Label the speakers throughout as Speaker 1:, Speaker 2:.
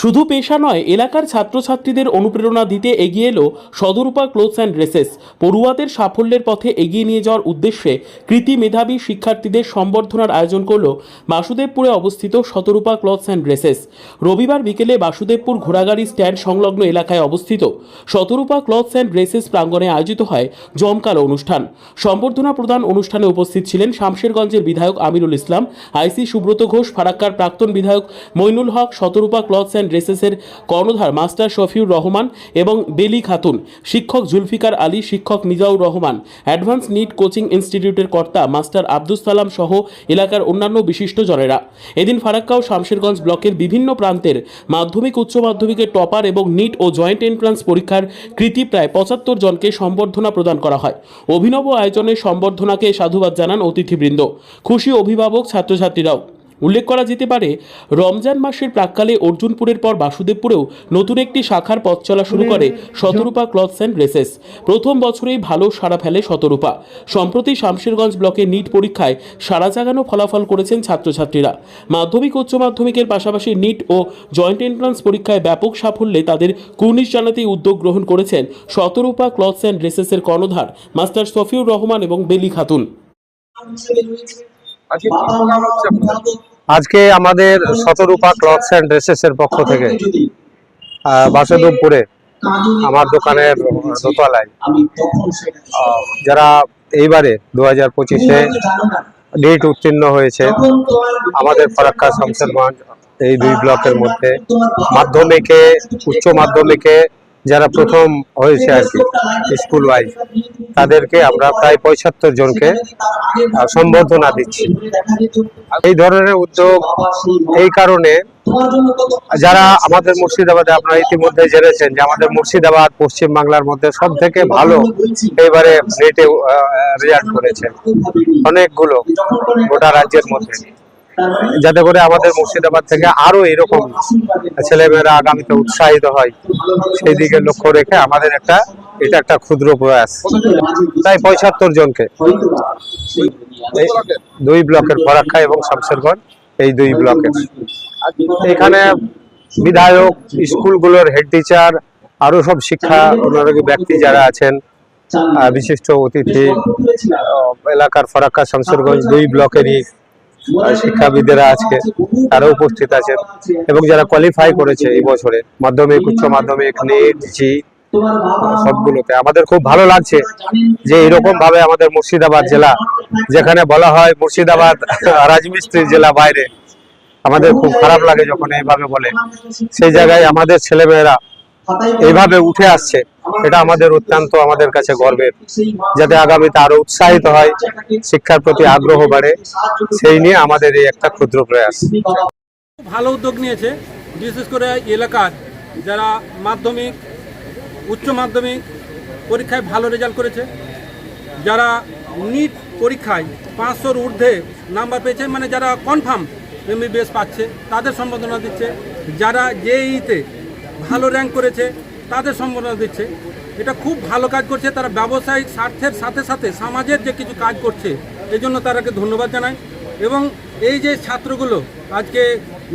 Speaker 1: শুধু পেশা নয়, এলাকার ছাত্রছাত্রীদের অনুপ্রেরণা দিতে এগিয়ে এলো সদরূপা ক্লোথস অ্যান্ড ড্রেসেস। পড়ুয়াদের সাফল্যের পথে এগিয়ে নিয়ে যাওয়ার উদ্দেশ্যে কৃতি মেধাবী শিক্ষার্থীদের সম্বর্ধনার আয়োজন করল বাসুদেবপুরে অবস্থিত শতরূপা ক্লথস অ্যান্ড ড্রেসেস। রবিবার বিকেলে বাসুদেবপুর ঘোড়াগাড়ি স্ট্যান্ড সংলগ্ন এলাকায় অবস্থিত শতরূপা ক্লথস অ্যান্ড ড্রেসেস প্রাঙ্গণে আয়োজিত হয় জমকালো অনুষ্ঠান। সম্বর্ধনা প্রদান অনুষ্ঠানে উপস্থিত ছিলেন শামশেরগঞ্জের বিধায়ক আমিরুল ইসলাম, আইসি সুব্রত ঘোষ, ফারাক্কার প্রাক্তন বিধায়ক মইনুল হক শতরূপা ক্লথস অ্যান্ড ড্রেসেসের কর্ণধার মাস্টার শফিউর রহমান এবং বেলি খাতুন, শিক্ষক জুলফিকার আলী, শিক্ষক Mizaur Rahman, advance NEET coaching ইনস্টিটিউটের কর্তা মাস্টার আব্দুস সালাম সহ এলাকার অন্যান্য বিশিষ্ট জনেরা এদিন ফারাক্কা ও শামশেরগঞ্জ ব্লকের বিভিন্ন প্রান্তের মাধ্যমিক উচ্চ মাধ্যমিকের টপার এবং নিট ও জয়েন্ট এন্ট্রান্স পরীক্ষার কৃতি প্রায় পঁচাত্তর জনকে সম্বর্ধনা প্রদান করা হয়। অভিনব আয়োজনের সম্বর্ধনাকে সাধুবাদ জানান অতিথিবৃন্দ। খুশি অভিভাবক ছাত্রছাত্রীরাও। উল্লেখ করা যেতে পারে রমজান মাসের প্রাককালে অর্জুনপুরের পর বাসুদেবপুরেও নতুন একটি শাখার পথ চলা শুরু করে শতরূপা ক্লথস অ্যান্ড ড্রেসেস প্রথম বছরেই ভালো সাড়া ফেলে শতরূপা। সম্প্রতি শামশেরগঞ্জ ব্লকে নিট পরীক্ষায় সাড়া জাগানো ফলাফল করেছেন ছাত্রছাত্রীরা। মাধ্যমিক উচ্চ মাধ্যমিকের পাশাপাশি নিট ও জয়েন্ট এন্ট্রান্স পরীক্ষায় ব্যাপক সাফল্যে তাদের কুর্নিশ জানাতেই উদ্যোগ গ্রহণ করেছেন শতরূপা ক্লথস অ্যান্ড ড্রেসেসের কর্ণধার মাস্টার শফিউর রহমান এবং বেলি খাতুন।
Speaker 2: আজকে
Speaker 3: আমাদের শতরূপা ক্লথস অ্যান্ড ড্রেসেস এর পক্ষ থেকে আহ, বাসুদেবপুরে আমার দোকানের দোতলায়। যারা এইবারে দু হাজার পঁচিশে ডেট উত্তীর্ণ হয়েছে আমাদের ফরাক্কা শামসেরগঞ্জ এই দুই ব্লকের মধ্যে মাধ্যমিকে উচ্চ মাধ্যমিকে যারা প্রথম হয়েছে আর কি স্কুল ওয়াইজ তাদেরকে আমরা প্রায় পঁচাত্তর জনকে সম্বর্ধনা দিচ্ছি। এই ধরনের উদ্যোগ এই কারণে যারা আমাদের মুর্শিদাবাদে আপনারা ইতিমধ্যে জেনেছেন যে আমাদের মুর্শিদাবাদ পশ্চিম বাংলার মধ্যে সব থেকে ভালো এবারে নেটে রেজাল্ট করেছে। অনেকগুলো গোটা রাজ্যের মধ্যে। যাতে করে আমাদের মুর্শিদাবাদ থেকে আরও এরকম ছেলেমেয়েরা আগামীতে উৎসাহিত হয়, সেই দিকে লক্ষ্য রেখে আমাদের একটা, এটা একটা ক্ষুদ্র প্রয়াস। তাই পঁচাত্তর জনকে দুই ব্লকের ফরাক্কা এবং শামশেরগঞ্জ এই দুই ব্লকের। এখানে বিধায়ক, স্কুলগুলোর হেড টিচার আরও সব শিক্ষা অনুরাগী ব্যক্তি যারা আছেন বিশিষ্ট অতিথি, এলাকার ফরাক্কা শামশেরগঞ্জ দুই ব্লকেরই শিক্ষাবিদেরা আজকে তারা উপস্থিত আছেন এবং যারা কোয়ালিফাই করেছে এই বছরে, মাধ্যমিক, উচ্চ মাধ্যমিক নিট জি সবগুলোতে। আমাদের খুব ভালো লাগছে যে এরকম ভাবে আমাদের মুর্শিদাবাদ জেলা, যেখানে বলা হয় মুর্শিদাবাদ রাজমিস্ত্রির জেলা বাইরে, আমাদের খুব খারাপ লাগে যখন এইভাবে বলে। সেই জায়গায় আমাদের ছেলেমেয়েরা এইভাবে উঠে আসছে। এটা আমাদের অত্যন্ত আমাদের কাছে গর্বের। যাতে আগামীতে আরও উৎসাহিত হয় শিক্ষার প্রতি আগ্রহ বাড়ে সেই নিয়ে আমাদের এই একটা ক্ষুদ্র প্রয়াস।
Speaker 4: ভালো উদ্যোগ নিয়েছে বিশেষ করে এলাকার যারা মাধ্যমিক উচ্চ মাধ্যমিক পরীক্ষায় ভালো রেজাল্ট করেছে যারা নিট পরীক্ষায় পাঁচশোর ঊর্ধ্বে নাম্বার পেয়েছে মানে যারা কনফার্ম এমবিবিএস পাচ্ছে তাদের সম্বোধনা দিচ্ছে যারা জেইতে ভালো র্যাঙ্ক করেছে, তাদের সম্বোধনা দিচ্ছে। এটা খুব ভালো কাজ করছে, তারা ব্যবসায়িক স্বার্থের সাথে সাথে সমাজের যে কিছু কাজ করছে এই জন্য তারাকে ধন্যবাদ জানাই। এবং এই যে ছাত্রগুলো আজকে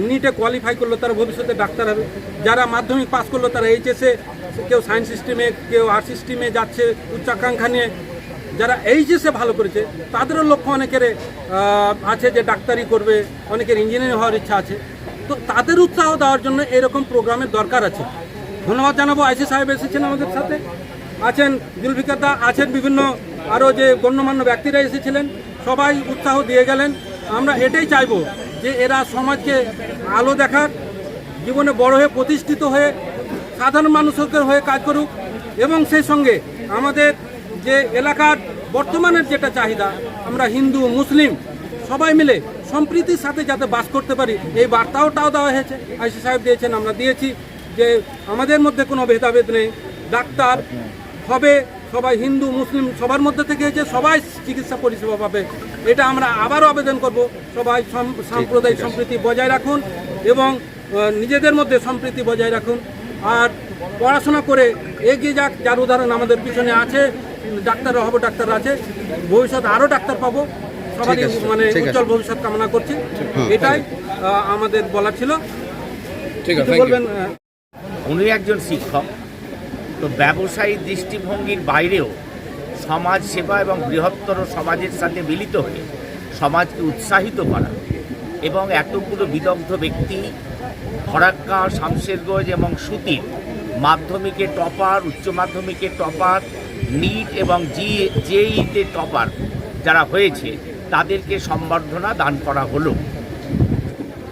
Speaker 4: নিটে কোয়ালিফাই করল, তারা ভবিষ্যতে ডাক্তার হবে। যারা মাধ্যমিক পাস করল, তারা এইচএসে কেউ সায়েন্স সিস্টেমে কেউ আর্টস সিস্টেমে যাচ্ছে, উচ্চাকাঙ্ক্ষা নিয়ে। যারা এইচএসে ভালো করেছে, তাদেরও লক্ষ্য অনেকের আছে যে ডাক্তারি করবে, অনেকের ইঞ্জিনিয়ারিং হওয়ার ইচ্ছা আছে। তো তাদের উৎসাহ দেওয়ার জন্য এরকম প্রোগ্রামের দরকার আছে। ধন্যবাদ জানাব আইসি সাহেব এসেছেন আমাদের সাথে। আছেন জুলফিকার আছেন বিভিন্ন আরও যে গণ্যমান্য ব্যক্তিরা এসেছিলেন। সবাই উৎসাহ দিয়ে গেলেন। আমরা এটাই চাইব যে এরা সমাজকে আলো দেখার জীবনে বড় হয়ে, প্রতিষ্ঠিত হয়ে, সাধারণ মানুষের হয়ে কাজ করুক। এবং সেই সঙ্গে আমাদের যে এলাকার বর্তমানের যেটা চাহিদা, আমরা হিন্দু, মুসলিম সবাই মিলে সম্প্রীতির সাথে যাতে বাস করতে পারি এই বার্তাওটাও দেওয়া হয়েছে। আইসি সাহেব দিয়েছেন আমরা দিয়েছি যে আমাদের মধ্যে কোনো ভেদাভেদ নেই। ডাক্তার হবে সবাই হিন্দু মুসলিম সবার মধ্যে থেকে যে সবাই চিকিৎসা পরিষেবা পাবে এটা আমরা আবারও আবেদন করব। সবাই সাম্প্রদায়িক সম্প্রীতি বজায় রাখুন এবং নিজেদের মধ্যে সম্প্রীতি বজায় রাখুন। আর পড়াশোনা করে এগিয়ে যাক যার উদাহরণ আমাদের পিছনে আছে ডাক্তার হব ডাক্তার আছে ভবিষ্যৎ আরও ডাক্তার পাবো। সবারই মানে উজ্জ্বল ভবিষ্যৎ কামনা করছি। এটাই আমাদের বলার ছিল।
Speaker 2: ঠিক আছে
Speaker 4: বলবেন
Speaker 5: উনি একজন শিক্ষক। তো ব্যবসায়ী দৃষ্টিভঙ্গির বাইরেও সমাজ সেবা এবং বৃহত্তর সমাজের সাথে মিলিত হয়ে সমাজকে উৎসাহিত করা এবং এতগুলো বিদগ্ধ ব্যক্তি ফরাক্কা শামশেরগঞ্জ এবং সুতির মাধ্যমিকে টপার উচ্চ মাধ্যমিকে টপার নিট এবং জি জেইতে টপার যারা হয়েছে তাদেরকে সম্বর্ধনা দান করা হলো।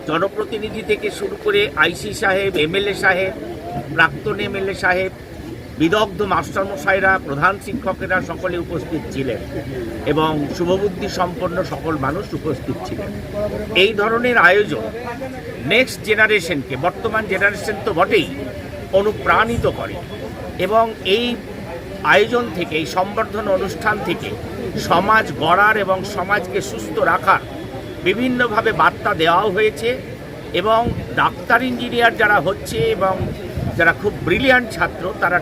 Speaker 5: জনপ্রতিনিধি থেকে শুরু করে আইসি সাহেব, এমএলএ সাহেব, প্রাক্তন এমএলএ সাহেব, বিদগ্ধ মাস্টারমশাইরা, প্রধান শিক্ষকেরা সকলে উপস্থিত ছিলেন এবং শুভবুদ্ধি সম্পন্ন সকল মানুষ উপস্থিত ছিলেন। এই ধরনের আয়োজন নেক্সট জেনারেশনকে বর্তমান জেনারেশন তো বটেই, অনুপ্রাণিত করে। এবং এই আয়োজন থেকে, এই সম্বর্ধনা অনুষ্ঠান থেকে সমাজ গড়ার এবং সমাজকে সুস্থ রাখার বিভিন্নভাবে বার্তা দেওয়াও হয়েছে এবং ডাক্তার, ইঞ্জিনিয়ার যারা হচ্ছে এবং যারা খুব ব্রিলিয়ান্ট ছাত্র, তারা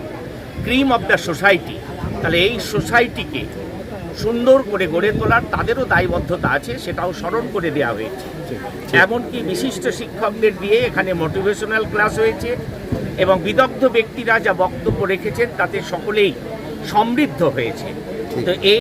Speaker 5: ক্রিম অফ দ্য সোসাইটি। তাহলে এই সোসাইটিকে সুন্দর করে গড়ে তোলার তাদেরও দায়বদ্ধতা আছে, সেটাও স্মরণ করে দেওয়া হয়েছে। এমনকি বিশিষ্ট শিক্ষকদের দিয়ে এখানে মোটিভেশনাল ক্লাস হয়েছে এবং বিদগ্ধ ব্যক্তিরা যা বক্তব্য রেখেছেন, তাতে সকলেই সমৃদ্ধ হয়েছে। তো এই